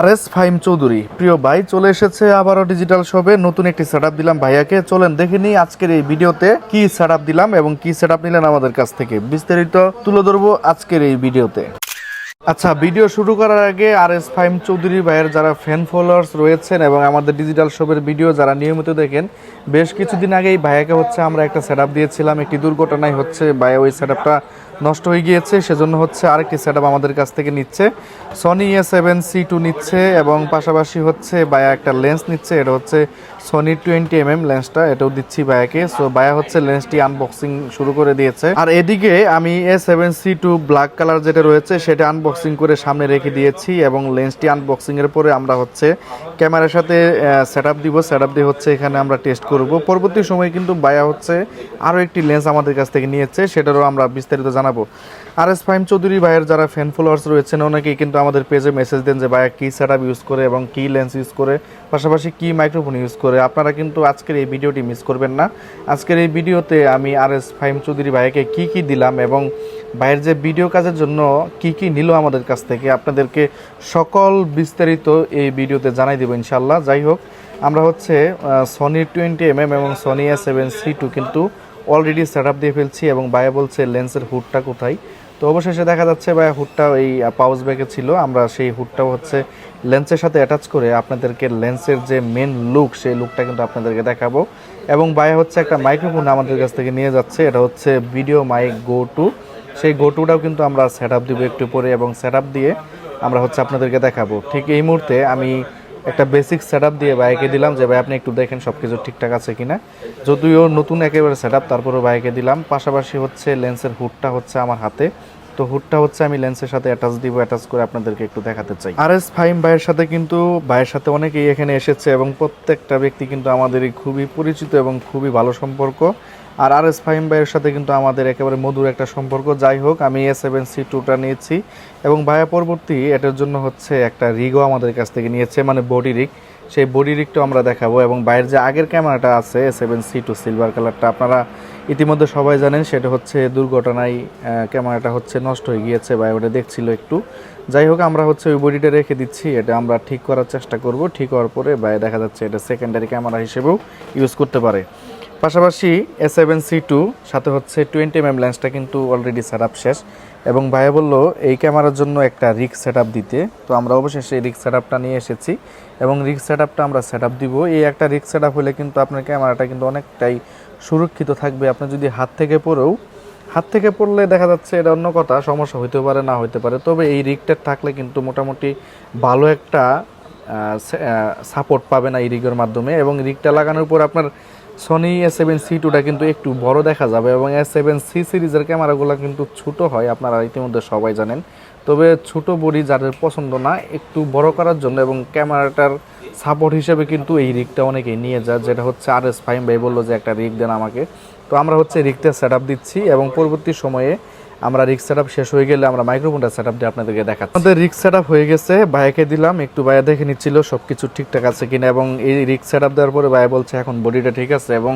আর S Faim Chowdhury. প্রিয় ভাই, চলে এসেছে আবারও ডিজিটাল শপে নতুন একটি সেট দিলাম ভাইয়াকে। চলেন দেখে নিই আজকের এই ভিডিওতে কি সেট দিলাম এবং কি সেট নিলেন আমাদের কাছ থেকে। বিস্তারিত তুলে ধরবো আজকের এই ভিডিওতে। আচ্ছা ভিডিও শুরু করার আগে আর এস ফাইম চৌধুরী ভাইয়ের যারা ফ্যান ফলোয়ার্স রয়েছেন এবং আমাদের ডিজিটাল শপের ভিডিও যারা নিয়মিত দেখেন বেশ কিছুদিন আগেই ভাইয়াকে হচ্ছে আমরা একটা সেট দিয়েছিলাম। একটি দুর্ঘটনায় হচ্ছে ভাইয়া ওই সেট নষ্ট হয়ে গিয়েছে, সেজন্য হচ্ছে আরেকটি সেট আমাদের কাছ থেকে নিচ্ছে। Sony A seven C two নিচ্ছে এবং পাশাপাশি হচ্ছে বায়া একটা লেন্স নিচ্ছে, এটা হচ্ছে সনি টোয়েন্টি এম এম লেন্সটা এটাও দিচ্ছি বায়াকে সো বায়া হচ্ছে লেন্সটি আনবক্সিং শুরু করে দিয়েছে। আর এদিকে আমি A seven C two black colour যেটা রয়েছে, সেটা আনবক্সিং করে সামনে রেখে দিয়েছি এবং লেন্সটি আনবক্সিং এর পরে আমরা হচ্ছে ক্যামেরার সাথে সেট আপ দিব। সেট আপ দিয়ে হচ্ছে এখানে আমরা টেস্ট করব। পরবর্তী সময় কিন্তু বায়া হচ্ছে আরও একটি লেন্স আমাদের কাছ থেকে নিয়েছে, সেটারও আমরা বিস্তারিত জানাব। আর এস ফাইম চৌধুরী ভাইয়ের যারা ফ্যান ফলোয়ার্স রয়েছেন, অনেকেই কিন্তু আমাদের পেজে মেসেজ দেন যে, ভাইয়া, কী সেট ইউজ করে এবং কী লেন্স ইউজ করে? পাশাপাশি কী মাইক্রোফোন ইউজ করে? আপনারা কিন্তু আজকের এই ভিডিওটি মিস করবেন না। আজকের এই ভিডিওতে আমি আর এস ফাইম চৌধুরী ভাইকে কী কী দিলাম এবং ভাইয়ের যে ভিডিও কাজের জন্য কি কি নিল আমাদের কাছ থেকে, আপনাদেরকে সকল বিস্তারিত এই ভিডিওতে জানাই দেবো ইনশাল্লাহ যাই হোক আমরা হচ্ছে সনি টোয়েন্টি এম এম এবং Sony A seven C two কিন্তু অলরেডি সেট আপ দিয়ে ফেলছি এবং ভাইয়া বলছে লেন্সের হুডটা কোথায়? তো অবশেষে দেখা যাচ্ছে ভাইয়া হুডটা ওই পাউচ ব্যাগে ছিল। আমরা সেই হুডটাও হচ্ছে লেন্সের সাথে অ্যাটাচ করে আপনাদেরকে লেন্সের যে মেন লুক সেই লুকটা কিন্তু আপনাদেরকে দেখাবো। এবং ভাইয়া হচ্ছে একটা মাইক্রোফোন আমাদের কাছ থেকে নিয়ে যাচ্ছে। এটা হচ্ছে ভিডিও মাইক গো টু সেই গো টুটাও কিন্তু আমরা সেট আপ দিব একটু পরে এবং সেট আপ দিয়ে আমরা হচ্ছে আপনাদেরকে দেখাবো। ঠিক এই মুহূর্তে আমি একটা বেসিক সেট দিয়ে বাইকে দিলাম যে, ভাই, আপনি একটু দেখেন সব কিছু ঠিকঠাক আছে কিনা। যদিও নতুন একেবারে সেট আপ তারপরে বাইকে দিলাম। পাশাপাশি হচ্ছে লেন্সের হুডটা হচ্ছে আমার হাতে। তো হুডটা হচ্ছে আমি লেন্সের সাথে অ্যাটাচ দিব অ্যাটাচ করে আপনাদেরকে একটু দেখাতে চাই। আর এস ফাইম ভাইয়ের সাথে কিন্তু, ভাইয়ের সাথে অনেকেই এখানে এসেছে এবং প্রত্যেকটা ব্যক্তি কিন্তু আমাদেরই খুবই পরিচিত এবং খুবই ভালো সম্পর্ক। আর আর এস ফাইম ভাইয়ের সাথে কিন্তু আমাদের একেবারে মধুর একটা সম্পর্ক। যাই হোক, আমি এ সেভেন সি টুটা নিয়েছি এবং ভাইয়া পরবর্তী এটার জন্য হচ্ছে একটা রিগও আমাদের কাছ থেকে নিয়েছে মানে বডি রিগ সেই বডি রিগটাও আমরা দেখাবো এবং বাইরের যে আগের ক্যামেরাটা আছে সেভেন সি টু সিলভার কালারটা আপনারা ইতিমধ্যে সবাই জানেন, সেটা হচ্ছে দুর্ঘটনায় ক্যামেরাটা হচ্ছে নষ্ট হয়ে গিয়েছে বা ওটা দেখছিল একটু। যাই হোক, আমরা হচ্ছে ওই বডিটা রেখে দিচ্ছি, এটা আমরা ঠিক করার চেষ্টা করব। ঠিক হওয়ার পরে বা দেখা যাচ্ছে এটা সেকেন্ডারি ক্যামেরা হিসেবেও ইউজ করতে পারে। পাশাপাশি এ সেভেন সি টু সাথে হচ্ছে টোয়েন্টি এম এম লেন্সটা কিন্তু অলরেডি সেট আপ শেষ। এবং ভাইয়া বলল, এই ক্যামেরার জন্য একটা রিক সেট দিতে। তো আমরা অবশেষে রিক সেট আপটা নিয়ে এসেছি। এবং রিক সেট আপটা আমরা সেট আপ দিব। এই একটা রিক সেট আপ হলে কিন্তু আপনার ক্যামেরাটা কিন্তু অনেকটাই সুরক্ষিত থাকবে। আপনি যদি হাত থেকে পড়েও হাত থেকে পড়লে দেখা যাচ্ছে এটা অন্য কথা, সমস্যা হইতে পারে, না হইতে পারে। তবে এই রিকটা থাকলে কিন্তু মোটামুটি ভালো একটা সাপোর্ট পাবেন এই রিগের মাধ্যমে। এবং রিকটা লাগানোর পর আপনার সনি এ সেভেন সি টুটা কিন্তু একটু বড় দেখা যাবে এবং এ সেভেন সি সিরিজের ক্যামেরাগুলো কিন্তু ছোটো হয়, আপনারা ইতিমধ্যে সবাই জানেন। তবে ছোটো বডি যাদের পছন্দ না, একটু বড় করার জন্য এবং ক্যামেরাটার সাপোর্ট হিসেবে কিন্তু এই রিকটা অনেকেই নিয়ে যায়, যেটা হচ্ছে আর এস ফাইম ভাই বলল যে একটা রিক দেন আমাকে। তো আমরা হচ্ছে রিকটা সেট দিচ্ছি এবং পরবর্তী সময়ে আমরা রিক্স সেট শেষ হয়ে গেলে আমরা মাইক্রোফোনটা সেট দিয়ে আপনাদেরকে দেখাচ্ছি। আমাদের রিক্স সেট হয়ে গেছে, ভাইয়াকে দিলাম, একটু ভাইয়া দেখে নিচ্ছিল সব কিছু ঠিকঠাক আছে কিনা এবং এই রিক্স সেট আপ দেওয়ার পরে ভাইয়া বলছে এখন বডিটা ঠিক আছে এবং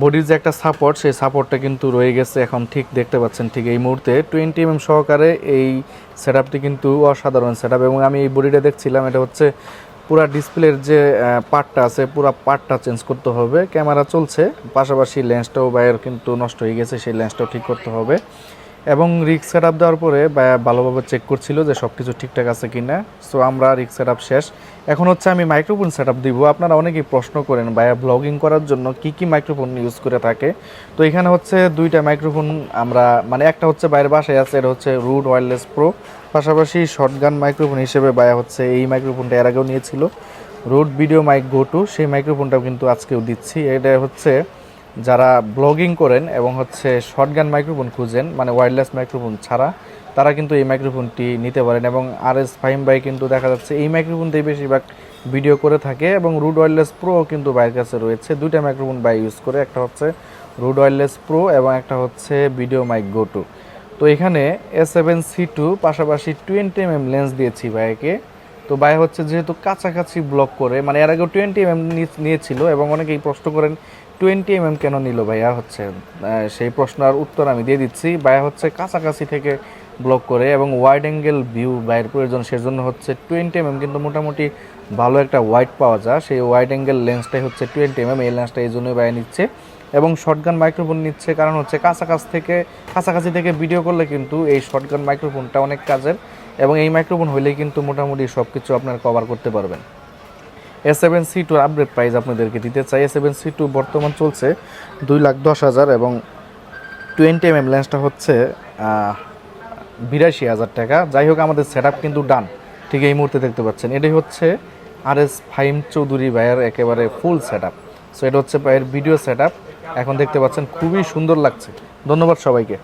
বডির যে একটা সাপোর্ট সেই সাপোর্টটা কিন্তু রয়ে গেছে এখন ঠিক দেখতে পাচ্ছেন ঠিক এই মুহূর্তে। টোয়েন্টি এম সহকারে এই সেট কিন্তু অসাধারণ সেট এবং আমি এই বডিটা দেখছিলাম, এটা হচ্ছে পুরা ডিসপ্লের যে পার্টটা আছে, পুরা পার্টটা চেঞ্জ করতে হবে। ক্যামেরা চলছে, পাশাপাশি লেন্সটাও বাইরের কিন্তু নষ্ট হয়ে গেছে, সেই লেন্সটাও ঠিক করতে হবে। এবং রিক্স সেট আপ দেওয়ার পরে ভালোভাবে চেক করছিল যে সব কিছু ঠিকঠাক আছে কিনা। সো আমরা রিক্স সেট আপ শেষ। এখন হচ্ছে আমি মাইক্রোফোন সেট আপ দিব। আপনারা অনেকেই প্রশ্ন করেন, ভাইয়া ব্লগিং করার জন্য কি কি মাইক্রোফোন ইউজ করে থাকে? তো এখানে হচ্ছে দুইটা মাইক্রোফোন আমরা মানে একটা হচ্ছে বাইরের বাসায় আছে, এটা হচ্ছে রুড ওয়্যারলেস প্রো পাশাপাশি শর্টগান মাইক্রোফোন হিসেবে ভাইয়া হচ্ছে এই মাইক্রোফোনটা এর আগেও নিয়েছিল। Rode video mic go two সেই মাইক্রোফোনটাও কিন্তু আজকেও দিচ্ছি। এটা হচ্ছে যারা ব্লগিং করেন এবং হচ্ছে শর্টগান মাইক্রোফোন খুঁজেন মানে ওয়্যারলেস মাইক্রোফোন ছাড়া, তারা কিন্তু এই মাইক্রোফোনটি নিতে পারেন এবং আর এস ফাইম বাই কিন্তু দেখা যাচ্ছে এই মাইক্রোফোন দিয়ে বেশিরভাগ ভিডিও করে থাকে এবং রুড ওয়্যারলেস প্রো কিন্তু বাইরের কাছে রয়েছে। দুইটা মাইক্রোফোন বাই ইউজ করে, একটা হচ্ছে রুড ওয়্যারলেস প্রো এবং একটা হচ্ছে ভিডিও মাইক গো টু তো এখানে এস সেভেন সি টু পাশাপাশি টোয়েন্টি এম এম লেন্স দিয়েছি ভাইকে। তো ভাই হচ্ছে যেহেতু কাছাকাছি ব্লক করে মানে এর আগেও টোয়েন্টি এম এম নিয়েছিল এবং অনেকেই প্রশ্ন করেন টোয়েন্টি এম কেন নিল ভাইয়া? হচ্ছে সেই প্রশ্নের উত্তর আমি দিয়ে দিচ্ছি। ভাইয়া হচ্ছে কাছাকাছি থেকে ব্লক করে এবং ওয়াইড অ্যাঙ্গেল ভিউ বাইরের প্রয়োজন, সেজন্য হচ্ছে টোয়েন্টি এমএম কিন্তু মোটামুটি ভালো একটা ওয়াইড পাওয়া যায়। সেই ওয়াইড অ্যাঙ্গেল লেন্সটাই হচ্ছে টোয়েন্টি এমএম, এই লেন্সটা এই জন্যই বাইরে নিচ্ছে। এবং শর্টগান মাইক্রোফোন নিচ্ছে, কারণ হচ্ছে কাছাকাছি থেকে কাছাকাছি থেকে ভিডিও করলে কিন্তু এই শর্টগান মাইক্রোফোনটা অনেক কাজের। এবং এই মাইক্রোফোন হইলেই কিন্তু মোটামুটি সব কিছু আপনার কভার করতে পারবেন। এস সেভেন সি টুর আপডেট প্রাইস আপনাদেরকে দিতে চাই। এস সেভেন সি টু বর্তমান চলছে দুই লাখ দশ হাজার এবং টোয়েন্টি এম এম লেন্সটা হচ্ছে বিরাশি হাজার টাকা। যাই হোক, আমাদের সেট কিন্তু ডান ঠিক এই মুহূর্তে দেখতে পাচ্ছেন। এটাই হচ্ছে আর এস ফাইম চৌধুরী ভাইয়ের একেবারে ফুল সেট সো এটা হচ্ছে ভাইয়ের ভিডিও সেট এখন দেখতে পাচ্ছেন, খুবই সুন্দর লাগছে। ধন্যবাদ সবাইকে।